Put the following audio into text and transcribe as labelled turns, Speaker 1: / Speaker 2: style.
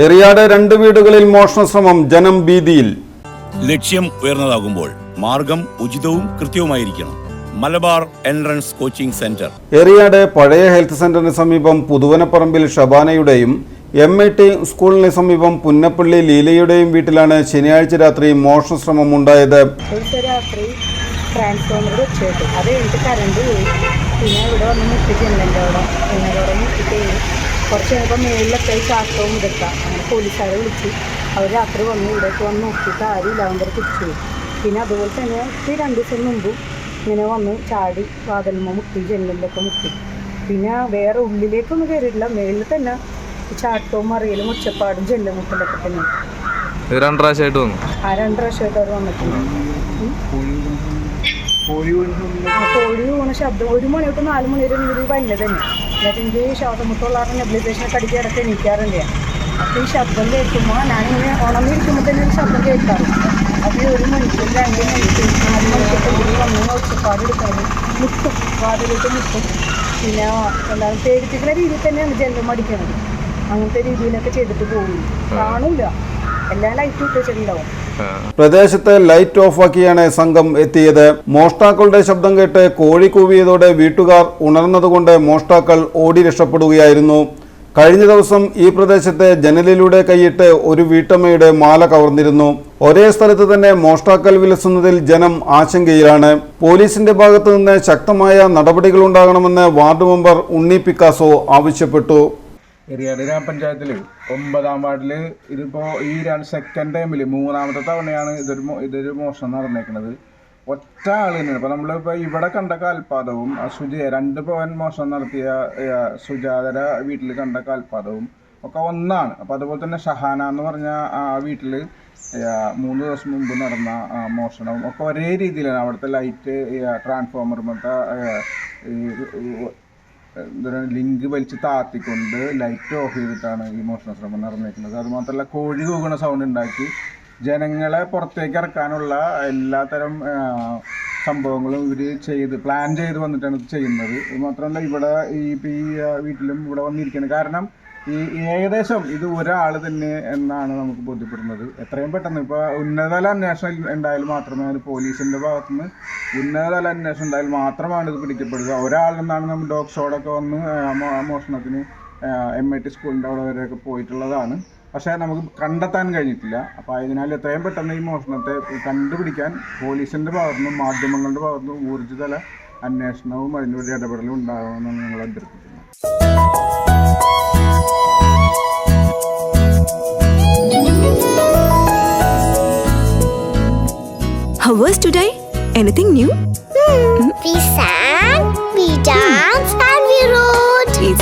Speaker 1: എറിയാട് രണ്ട് വീടുകളിൽ മോഷണ ശ്രമം ജനം ഭീതിയിൽ.
Speaker 2: ലക്ഷ്യം ഉയർന്നതാകുമ്പോൾ മാർഗം ഉചിതവും കൃത്യവുമായിരിക്കണം. Malabar entrance coaching centre.
Speaker 1: Eriyad പഴയ ഹെൽത്ത് സെന്ററിന് സമീപം പുതുവനപ്പറമ്പിൽ ഷബാനയുടെയും എം ഐ ടി സ്കൂളിന് സമീപം പുന്നപ്പള്ളി ലീലയുടെയും വീട്ടിലാണ് ശനിയാഴ്ച രാത്രി മോഷണ ശ്രമം ഉണ്ടായത്.
Speaker 3: രാത്രി ട്രാൻസ്ഫോമർ വെച്ചിട്ട് അത് കഴിഞ്ഞിട്ട് കറണ്ട് പോയി. പിന്നെ ഇവിടെ വന്ന് മുട്ടിച്ച് അവിടെ. എന്നോട് അവിടെ മുട്ടിട്ട് കുറച്ച് കഴിഞ്ഞപ്പോൾ മേളിലൊക്കെ ചാട്ടവും ഇതൊക്കെ അങ്ങനെ പോലീസുകാരെ വിളിച്ചു. അവർ രാത്രി വന്ന് ഇവിടേക്ക് വന്ന് നോക്കിയിട്ട് ആരും ഇല്ലാതെ പോയി. പിന്നെ അതുപോലെ തന്നെ ഈ രണ്ട് ദിവസം മുമ്പും ഇങ്ങനെ വന്ന് ചാടി വാതിലുമ്പോൾ മുട്ടി ജനലിലൊക്കെ മുട്ടി. പിന്നെ വേറെ ഉള്ളിലേക്കൊന്നും കയറിയിട്ടില്ല മേളിൽ തന്നെ ചാട്ടവും മറിയലും ഒച്ചപ്പാടും ജനലുമുട്ടലൊക്കെ തന്നെ.
Speaker 4: രണ്ടാഴ്ചയായിട്ട് രണ്ട് പ്രാവശ്യമായിട്ട് വന്നു.
Speaker 3: ആ രണ്ട് പ്രാവശ്യമായിട്ട് അവർ വന്നിട്ടുണ്ട്. കോഴി വീണ ശബ്ദം. ഒരു മണി തൊട്ട് നാല് മണി വരെ ഇവർ തന്നെ. എന്നിട്ട് എനിക്ക് ശ്വാസം മുട്ടുള്ള നെബിലൈസേഷനൊക്കെ അടിച്ച് ഇടയ്ക്ക് എണീക്കാറുണ്ട് ഞാൻ. അപ്പോൾ ഈ ശബ്ദം കേൾക്കുമ്പോൾ ഞാനിങ്ങനെ ഉണർന്നിരിക്കുമ്പോൾ തന്നെ ഒരു ശബ്ദം കേൾക്കാറ് അതിൽ ഒരു മണിക്കൂർ രണ്ട് മണിക്കൂർ നാല് മണിക്കൂർ ഇവർ വന്ന് ഒച്ചപ്പാട് എടുക്കുന്നത്. മുട്ടും പാടെടുത്ത് മുട്ടും. പിന്നെ എല്ലാവരും പേടിപ്പിക്കുന്ന രീതിയിൽ തന്നെയാണ് ജനലും അടിക്കുന്നത്. അങ്ങനത്തെ രീതിയിലൊക്കെ ചെയ്തിട്ട് പോകുന്നു. കാണില്ല. എല്ലാ ലൈറ്റും ഇട്ട് വെച്ചിട്ടുണ്ടാവും
Speaker 1: പ്രദേശത്ത് ലൈറ്റ് ഓഫാക്കിയാണ് സംഘം എത്തിയത്. മോഷ്ടാക്കളുടെ ശബ്ദം കേട്ട് കോഴി കൂവിയതോടെ വീട്ടുകാർ ഉണർന്നതുകൊണ്ട് മോഷ്ടാക്കൾ ഓടി രക്ഷപ്പെടുകയായിരുന്നു. കഴിഞ്ഞ ദിവസം ഈ പ്രദേശത്തെ ജനലിലൂടെ കൈയിട്ട് ഒരു വീട്ടമ്മയുടെ മാല കവർന്നിരുന്നു. ഒരേ സ്ഥലത്ത് തന്നെ മോഷ്ടാക്കൽ വിലസുന്നതിൽ ജനം ആശങ്കയിലാണ്. പോലീസിന്റെ ഭാഗത്തു നിന്ന് ശക്തമായ നടപടികളുണ്ടാകണമെന്ന് വാർഡ് മെമ്പർ ഉണ്ണി പിക്കാസോ ആവശ്യപ്പെട്ടു.
Speaker 5: എറിയാട് ഗ്രാമപഞ്ചായത്തിൽ ഒമ്പതാം വാർഡിൽ ഇതിപ്പോൾ ഈ രണ്ട് സെക്കൻഡ് ടൈമിൽ മൂന്നാമത്തെ തവണയാണ് ഇതൊരു ഇതൊരു മോഷണം നടന്നേക്കുന്നത് ഒറ്റ ആൾ തന്നെയാണ്. ഇപ്പോൾ നമ്മളിപ്പോൾ ഇവിടെ കണ്ട കാൽപാദവും സുജയ രണ്ട് പവൻ മോഷണം നടത്തിയ സുജാതര വീട്ടിൽ കണ്ട കാൽപാദവും ഒക്കെ ഒന്നാണ്. അപ്പോൾ അതുപോലെ തന്നെ ഷഹാന എന്ന് പറഞ്ഞ ആ വീട്ടിൽ മൂന്ന് ദിവസം മുമ്പ് നടന്ന മോഷണവും ഒക്കെ ഒരേ രീതിയിലാണ്. അവിടുത്തെ ലൈറ്റ് ട്രാൻസ്ഫോമർ മറ്റേ എന്താണ് ലിങ്ക് വലിച്ച് താത്തിക്കൊണ്ട് ലൈറ്റ് ഓഫ് ചെയ്തിട്ടാണ് ഈ മോഷണ ശ്രമം നടന്നിരിക്കുന്നത് അതുമാത്രമല്ല കോഴി കൂകണ സൗണ്ട് ഉണ്ടാക്കി ജനങ്ങളെ പുറത്തേക്ക് ഇറക്കാനുള്ള എല്ലാത്തരം സംഭവങ്ങളും ഇവർ ചെയ്ത് പ്ലാൻ ചെയ്ത് വന്നിട്ടാണ് ഇത് ചെയ്യുന്നത്. മാത്രമല്ല ഇവിടെ ഈ ഈ വീട്ടിലും ഇവിടെ വന്നിരിക്കുന്നത് കാരണം ഈ ഏകദേശം ഇത് ഒരാൾ തന്നെ എന്നാണ് നമുക്ക് ബോധ്യപ്പെടുന്നത്. എത്രയും പെട്ടെന്ന് ഇപ്പോൾ ഉന്നതതല അന്വേഷണം ഉണ്ടായാൽ മാത്രമേ അത് പോലീസിന്റെ ഭാഗത്തുനിന്ന് ഉന്നതതല അന്വേഷണം ഉണ്ടായാൽ മാത്രമാണ് ഇത് പിടിക്കപ്പെടുക. ഒരാളെന്നാണ് നമ്മൾ ഡോഗ് ഷോടൊക്കെ വന്ന് മോഷണത്തിന് എം ഐ ടി സ്കൂളിന്റെ അവിടെ വരെയൊക്കെ പോയിട്ടുള്ളതാണ് പക്ഷേ നമുക്ക് കണ്ടെത്താൻ കഴിഞ്ഞിട്ടില്ല അപ്പോൾ അതിനാൽ എത്രയും പെട്ടെന്ന് ഈ മോഷണത്തെ കണ്ടുപിടിക്കാൻ പോലീസിന്റെ ഭാഗത്തുനിന്നും മാധ്യമങ്ങളുടെ ഭാഗത്തുനിന്നും ഊർജിതല അന്വേഷണവും അതിനുവേണ്ടി ഇടപെടലും ഉണ്ടാകണമെന്നാണ് ഞങ്ങൾ അഭ്യർത്ഥിക്കുന്നത്
Speaker 6: How was today? Anything new?
Speaker 7: We sang, we danced, and we rode.
Speaker 6: Is